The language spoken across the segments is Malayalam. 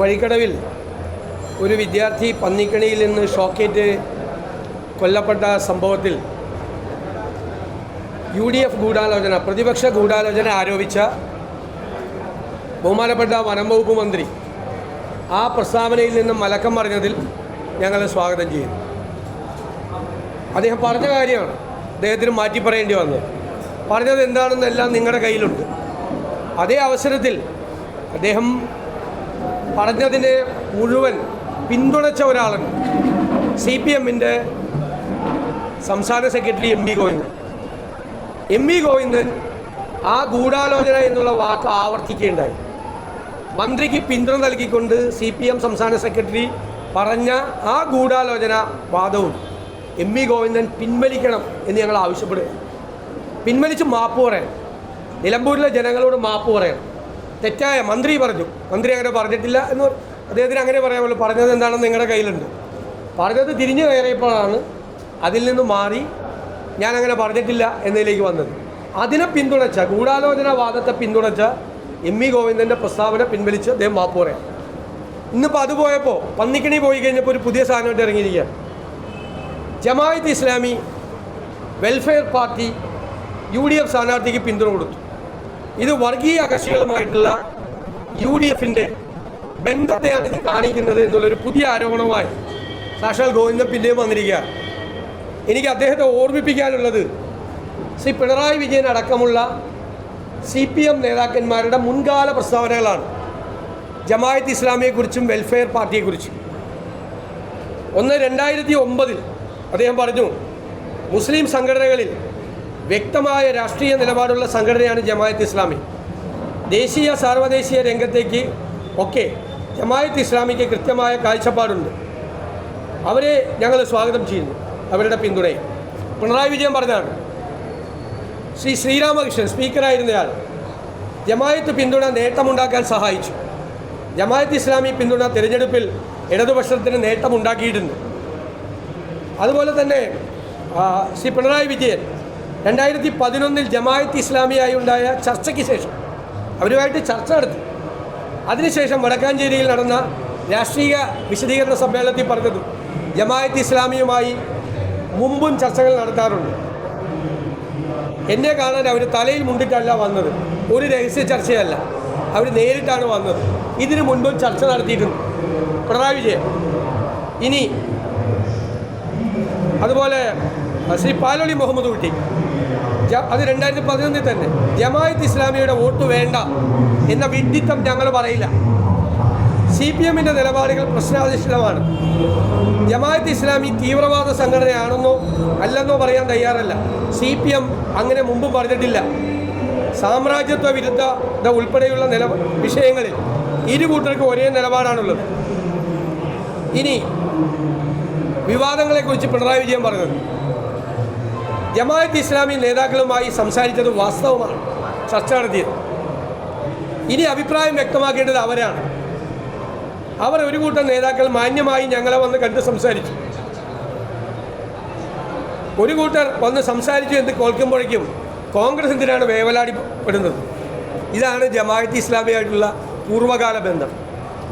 വഴിക്കടവിൽ ഒരു വിദ്യാർത്ഥി പന്നിക്കണിയിൽ നിന്ന് ഷോക്കേറ്റ് കൊല്ലപ്പെട്ട സംഭവത്തിൽ യു ഡി എഫ് ഗൂഢാലോചന പ്രതിപക്ഷ ഗൂഢാലോചന ആരോപിച്ച ബഹുമാനപ്പെട്ട വനം വകുപ്പ് മന്ത്രി ആ പ്രസ്താവനയിൽ നിന്നും മലക്കം പറഞ്ഞതിൽ ഞങ്ങൾ സ്വാഗതം ചെയ്യുന്നു. അദ്ദേഹം പറഞ്ഞ കാര്യമാണ് അദ്ദേഹത്തിന് മാറ്റി പറയേണ്ടി വന്നത്. പറഞ്ഞത് എന്താണെന്നെല്ലാം നിങ്ങളുടെ കയ്യിലുണ്ട്. അതേ അവസരത്തിൽ അദ്ദേഹം പറഞ്ഞതിനെ മുഴുവൻ പിന്തുണച്ച ഒരാളാണ് സി പി എമ്മിന്റെ സംസ്ഥാന secretary M V Govindan. M V Govindan ആ ഗൂഢാലോചന എന്നുള്ള വാക്ക് ആവർത്തിക്കുകയുണ്ടായി. മന്ത്രിക്ക് പിന്തുണ നൽകിക്കൊണ്ട് സി പി എം സംസ്ഥാന സെക്രട്ടറി പറഞ്ഞ ആ ഗൂഢാലോചന വാദവും എം വി ഗോവിന്ദൻ പിൻവലിക്കണം എന്ന് ഞങ്ങൾ ആവശ്യപ്പെടുക പിൻവലിച്ച് മാപ്പ് പറയണം നിലമ്പൂരിലെ ജനങ്ങളോട് മാപ്പ് പറയണം തെറ്റായ മന്ത്രി പറഞ്ഞു. മന്ത്രി അങ്ങനെ പറഞ്ഞിട്ടില്ല എന്ന് അദ്ദേഹത്തിന് അങ്ങനെ പറയാമല്ലോ പറഞ്ഞത് എന്താണെന്ന് നിങ്ങളുടെ കയ്യിലുണ്ട്. പറഞ്ഞത് തിരിഞ്ഞു കയറിയപ്പോഴാണ് അതിൽ നിന്ന് മാറി ഞാൻ അങ്ങനെ പറഞ്ഞിട്ടില്ല എന്നതിലേക്ക് വന്നത്. അതിനെ പിന്തുണച്ച ഗൂഢാലോചന വാദത്തെ പിന്തുണച്ച എം വി ഗോവിന്ദന്റെ പ്രസ്താവന പിൻവലിച്ച് അദ്ദേഹം മാപ്പ് ഇന്നിപ്പോൾ അത് പോയപ്പോൾ പന്നിക്കണി പോയി കഴിഞ്ഞപ്പോൾ ഒരു പുതിയ സാധനമായിട്ട് ഇറങ്ങിയിരിക്കുകയാണ്. Jamaat Islami welfare party U D F സ്ഥാനാർത്ഥിക്ക് പിന്തുണ കൊടുത്തു. ഇത് വർഗീയ കക്ഷികളുമായിട്ടുള്ള യു ഡി എഫിന്റെ ബന്ധത്തെയാണ് ഇത് കാണിക്കുന്നത് എന്നുള്ളൊരു പുതിയ ആരോപണവുമായി സാക്ഷാൽ ഗോവിന്ദൻ പിന്നെയും വന്നിരിക്കുകയാണ്. എനിക്ക് അദ്ദേഹത്തെ ഓർമ്മിപ്പിക്കാനുള്ളത് ശ്രീ പിണറായി വിജയൻ അടക്കമുള്ള സി പി എം നേതാക്കന്മാരുടെ മുൻകാല പ്രസ്താവനകളാണ്. ജമായത്ത് ഇസ്ലാമിയെക്കുറിച്ചും വെൽഫെയർ പാർട്ടിയെക്കുറിച്ചും. ഒന്ന് രണ്ടായിരത്തി ഒമ്പതിൽ അദ്ദേഹം പറഞ്ഞു മുസ്ലിം സംഘടനകളിൽ വ്യക്തമായ രാഷ്ട്രീയ നിലപാടുള്ള സംഘടനയാണ് ജമായത്ത് ഇസ്ലാമി. ദേശീയ സാർവദേശീയ രംഗത്തേക്ക് ഒക്കെ ജമായത്ത് ഇസ്ലാമിക്ക് കൃത്യമായ കാഴ്ചപ്പാടുണ്ട്. അവരെ ഞങ്ങൾ സ്വാഗതം ചെയ്യുന്നു. അവരുടെ പിന്തുണയെ. പിണറായി വിജയൻ പറഞ്ഞാണ് ശ്രീ ശ്രീരാമകൃഷ്ണൻ സ്പീക്കറായിരുന്നയാൾ ജമായത്ത് പിന്തുണ നേട്ടമുണ്ടാക്കാൻ സഹായിച്ചു. ജമായത്ത് ഇസ്ലാമി പിന്തുണ തിരഞ്ഞെടുപ്പിൽ ഇടതുപക്ഷത്തിന് നേട്ടമുണ്ടാക്കിയിട്ടുണ്ട്. അതുപോലെ തന്നെ ശ്രീ പിണറായി വിജയൻ രണ്ടായിരത്തി പതിനൊന്നിൽ ജമായത്ത് ഇസ്ലാമിയായി ഉണ്ടായ ചർച്ചയ്ക്ക് ശേഷം അവരുമായിട്ട് ചർച്ച നടത്തി. അതിനുശേഷം വടക്കാഞ്ചേരിയിൽ നടന്ന രാഷ്ട്രീയ വിശദീകരണ സമ്മേളനത്തിൽ പറഞ്ഞത് ജമായത്ത് ഇസ്ലാമിയുമായി മുമ്പും ചർച്ചകൾ നടത്താറുണ്ട്. എന്നെ കാണാൻ അവർ തലയിൽ മുണ്ടിട്ടല്ല വന്നത്. ഒരു രഹസ്യ ചർച്ചയല്ല. അവർ നേരിട്ടാണ് വന്നത്. ഇതിനു മുൻപും ചർച്ച നടത്തിയിട്ടുണ്ട്. പിണറായി വിജയൻ. ഇനി അതുപോലെ ശ്രീ പാലോളി മുഹമ്മദ് കുട്ടി. അത് രണ്ടായിരത്തി പതിനൊന്നിൽ തന്നെ. ജമായത്ത് ഇസ്ലാമിയുടെ വോട്ട് വേണ്ട എന്ന വിഡിത്തം ഞങ്ങൾ പറയില്ല. സി പി എമ്മിന്റെ നിലപാടുകൾ പ്രശ്നാധിഷ്ഠിതമാണ്. ജമായത്ത് ഇസ്ലാമി തീവ്രവാദ സംഘടനയാണെന്നോ അല്ലെന്നോ പറയാൻ തയ്യാറല്ല. സി പി എം അങ്ങനെ മുമ്പും പറഞ്ഞിട്ടില്ല. സാമ്രാജ്യത്വ വിരുദ്ധത ഉൾപ്പെടെയുള്ള നില വിഷയങ്ങളിൽ ഇരു കൂട്ടർക്കും ഒരേ നിലപാടാണുള്ളത്. ഇനി വിവാദങ്ങളെക്കുറിച്ച് പിണറായി വിജയൻ പറഞ്ഞത്. ജമാഅത്ത് ഇസ്ലാമി നേതാക്കളുമായി സംസാരിച്ചത് വാസ്തവമാണ്. ചർച്ച നടത്തിയത്. ഇനി അഭിപ്രായം വ്യക്തമാക്കേണ്ടത് അവരാണ്. അവർ ഒരു കൂട്ടം നേതാക്കൾ മാന്യമായി ഞങ്ങളെ വന്ന് കണ്ട് സംസാരിച്ചു. ഒരു കൂട്ടർ വന്ന് സംസാരിച്ചു എന്ന് കേൾക്കുമ്പോഴേക്കും കോൺഗ്രസ് എന്തിനാണ് വേവലാടിപ്പെടുന്നത് ഇതാണ് ജമാഅത്ത് ഇസ്ലാമിയായിട്ടുള്ള പൂർവകാല ബന്ധം.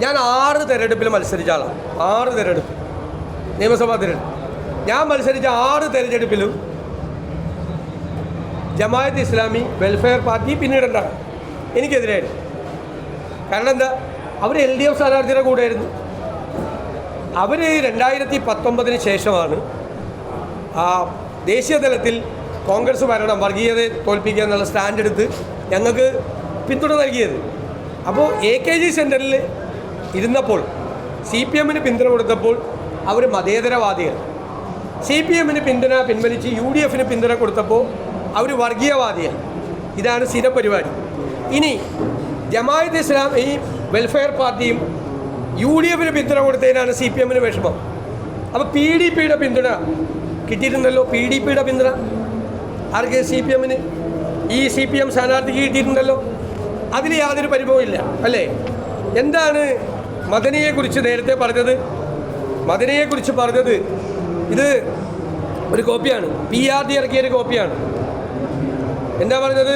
ഞാൻ ആറ് തെരഞ്ഞെടുപ്പിൽ മത്സരിച്ച ആളാണ്. ആറ് തെരഞ്ഞെടുപ്പ്. നിയമസഭാ തെരഞ്ഞെടുപ്പ്. ഞാൻ മത്സരിച്ച ആറ് തെരഞ്ഞെടുപ്പിലും ജമാഅത്ത് ഇസ്ലാമി വെൽഫെയർ പാർട്ടി പിന്നീട് ഉണ്ടാകും. എനിക്കെതിരായിരുന്നു. കാരണം എന്താ? അവർ എൽ ഡി എഫ് സ്ഥാനാർത്ഥിയുടെ കൂടെയായിരുന്നു. അവർ രണ്ടായിരത്തി പത്തൊമ്പതിന് ശേഷമാണ് ദേശീയ തലത്തിൽ കോൺഗ്രസ് ഭരണം വർഗീയതയെ തോൽപ്പിക്കുക എന്നുള്ള സ്റ്റാൻഡ് എടുത്ത് ഞങ്ങൾക്ക് പിന്തുണ നൽകിയത്. അപ്പോൾ എ കെ ജി സെന്ററിൽ ഇരുന്നപ്പോൾ സി പി എമ്മിന് പിന്തുണ കൊടുത്തപ്പോൾ അവർ മതേതരവാദികൾ. സി പി എമ്മിന് പിന്തുണ പിൻവലിച്ച് യു ഡി എഫിന് പിന്തുണ കൊടുത്തപ്പോൾ അവർ വർഗീയവാദിയാണ് ഇതാണ് സ്ഥിര പരിപാടി. ഇനി ജമായത്ത് ഇസ്ലാം ഈ വെൽഫെയർ പാർട്ടിയും യു ഡി എഫിന് പിന്തുണ കൊടുത്തതിനാണ് സി പി എമ്മിന് വിഷമം. അപ്പോൾ പി ഡി പിയുടെ പിന്തുണ കിട്ടിയിരുന്നല്ലോ? പി ഡി പിയുടെ പിന്തുണ. ആർക്ക്? സി പി എമ്മിന് ഈ സി പി എം സ്ഥാനാർത്ഥിക്ക് കിട്ടിയിരുന്നല്ലോ? അതിൽ യാതൊരു പരിഭവമില്ല അല്ലേ? എന്താണ് മദനിയെക്കുറിച്ച് നേരത്തെ പറഞ്ഞത്? മദനിയെക്കുറിച്ച് പറഞ്ഞത് ഇത് ഒരു കോപ്പിയാണ്. പി ആർ ഡി ഇറക്കിയൊരു കോപ്പിയാണ്. എന്താ പറഞ്ഞത്?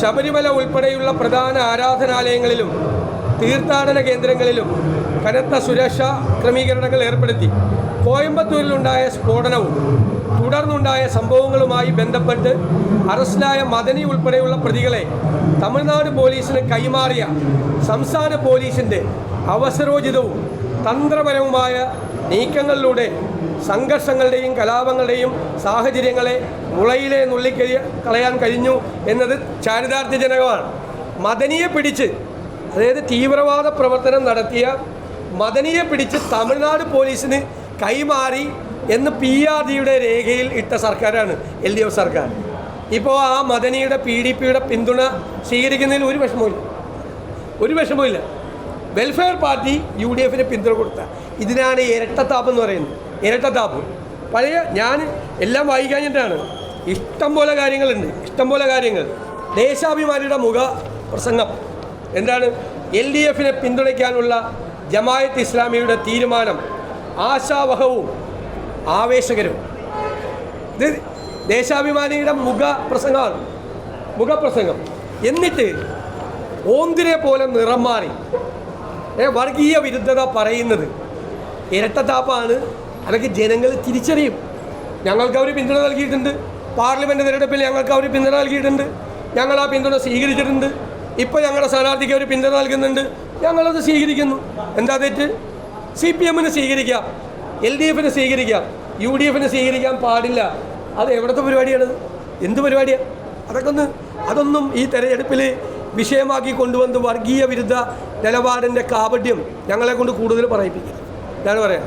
ശബരിമല ഉൾപ്പെടെയുള്ള പ്രധാന ആരാധനാലയങ്ങളിലും തീർത്ഥാടന കേന്ദ്രങ്ങളിലും കനത്ത സുരക്ഷാ ക്രമീകരണങ്ങൾ ഏർപ്പെടുത്തി. കോയമ്പത്തൂരിലുണ്ടായ സ്ഫോടനവും തുടർന്നുണ്ടായ സംഭവങ്ങളുമായി ബന്ധപ്പെട്ട് അറസ്റ്റിലായ മദനി ഉൾപ്പെടെയുള്ള പ്രതികളെ തമിഴ്നാട് പോലീസിന് കൈമാറിയ സംസ്ഥാന പോലീസിന്റെ അവസരോചിതവും തന്ത്രപരവുമായ നീക്കങ്ങളിലൂടെ സംഘർഷങ്ങളുടെയും കലാപങ്ങളുടെയും സാഹചര്യങ്ങളെ മുളയിലെ നുള്ളിക്കരി കളയാൻ കഴിഞ്ഞു എന്നത് ചാരിതാർത്ഥ്യജനകമാണ് മദനിയെ പിടിച്ച് അതായത് തീവ്രവാദ പ്രവർത്തനം നടത്തിയ മദനിയെ പിടിച്ച് തമിഴ്നാട് പോലീസിന് കൈമാറി എന്ന് പി ആർ ഡിയുടെ രേഖയിൽ ഇട്ട സർക്കാരാണ് എൽ ഡി എഫ് സർക്കാർ. ഇപ്പോൾ ആ മദനിയുടെ പി ഡി പിയുടെ പിന്തുണ സ്വീകരിക്കുന്നതിൽ ഒരു വിഷമവും ഒരു വിഷമവും വെൽഫെയർ പാർട്ടി യു ഡി എഫിന് പിന്തുണ കൊടുത്ത. ഇതിനാണ് ഇരട്ടത്താപ്പ് എന്ന് പറയുന്നത്. ഇരട്ടത്താപ്പ്. പഴയ ഞാൻ എല്ലാം വായിക്കാഞ്ഞിട്ടാണ്. ഇഷ്ടം പോലെ കാര്യങ്ങളുണ്ട്. ഇഷ്ടംപോലെ കാര്യങ്ങൾ. ദേശാഭിമാനിയുടെ മുഖ പ്രസംഗം. എന്താണ്? എൽ ഡി എഫിനെ പിന്തുണയ്ക്കാനുള്ള ജമായത്ത് ഇസ്ലാമിയുടെ തീരുമാനം ആശാവഹവും ആവേശകരവും ഇത് ദേശാഭിമാനിയുടെ മുഖ പ്രസംഗമാണ്. മുഖപ്രസംഗം എന്നിട്ട് ഓന്തിനെ പോലെ നിറം മാറി. വർഗീയ വിരുദ്ധത പറയുന്നത് ഇരട്ടത്താപ്പാണ്. അല്ലെങ്കിൽ ജനങ്ങൾ തിരിച്ചറിയും. ഞങ്ങൾക്ക് അവർ പിന്തുണ നൽകിയിട്ടുണ്ട്. പാർലമെന്റ് തിരഞ്ഞെടുപ്പിൽ ഞങ്ങൾക്ക് അവർ പിന്തുണ നൽകിയിട്ടുണ്ട്. ഞങ്ങൾ ആ പിന്തുണ സ്വീകരിച്ചിട്ടുണ്ട്. ഇപ്പോൾ ഞങ്ങളുടെ സ്ഥാനാർത്ഥിക്ക് അവർ പിന്തുണ നൽകുന്നുണ്ട്. ഞങ്ങളത് സ്വീകരിക്കുന്നു. എന്താ തെറ്റ്? സി പി എമ്മിന് സ്വീകരിക്കാം. എൽ ഡി എഫിന് സ്വീകരിക്കാം. യു ഡി എഫിന് സ്വീകരിക്കാൻ പാടില്ല. അത് എവിടുത്തെ പരിപാടിയാണ്? എന്ത് പരിപാടിയാണ് അതൊക്കെ ഒന്ന് അതൊന്നും ഈ തെരഞ്ഞെടുപ്പിൽ വിഷയമാക്കി കൊണ്ടുവന്ന് വർഗീയ വിരുദ്ധ നിലപാടിന്റെ കാപട്യം ഞങ്ങളെ കൊണ്ട് കൂടുതൽ പറയിപ്പിക്കില്ല ഞാൻ പറയാം